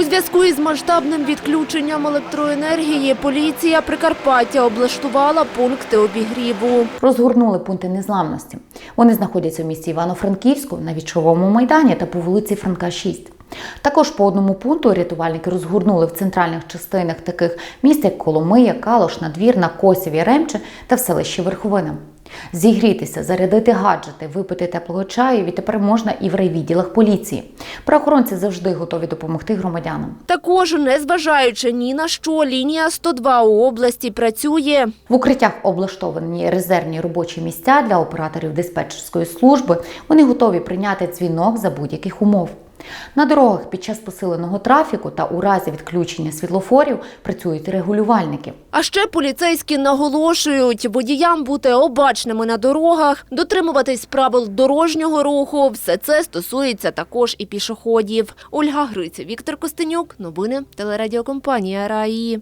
У зв'язку із масштабним відключенням електроенергії поліція Прикарпаття облаштувала пункти обігріву. Розгорнули пункти незламності. Вони знаходяться в місті Івано-Франківську на вічовому майдані та по вулиці Франка 6. Також по одному пункту рятувальники розгорнули в центральних частинах таких міст, як Коломия, Калош, Надвірна, Косів, Ремче та в селищі Верховина. Зігрітися, зарядити гаджети, випити теплого чаю відтепер можна і в райвідділах поліції. Правоохоронці завжди готові допомогти громадянам. Також, незважаючи ні на що, лінія 102 у області працює. В укриттях облаштовані резервні робочі місця для операторів диспетчерської служби. Вони готові прийняти дзвінок за будь-яких умов. На дорогах під час посиленого трафіку та у разі відключення світлофорів працюють регулювальники. А ще поліцейські наголошують водіям бути обачними на дорогах, дотримуватись правил дорожнього руху. Все це стосується також і пішоходів. Ольга Гриця, Віктор Костенюк. Новини телерадіокомпанія Раї.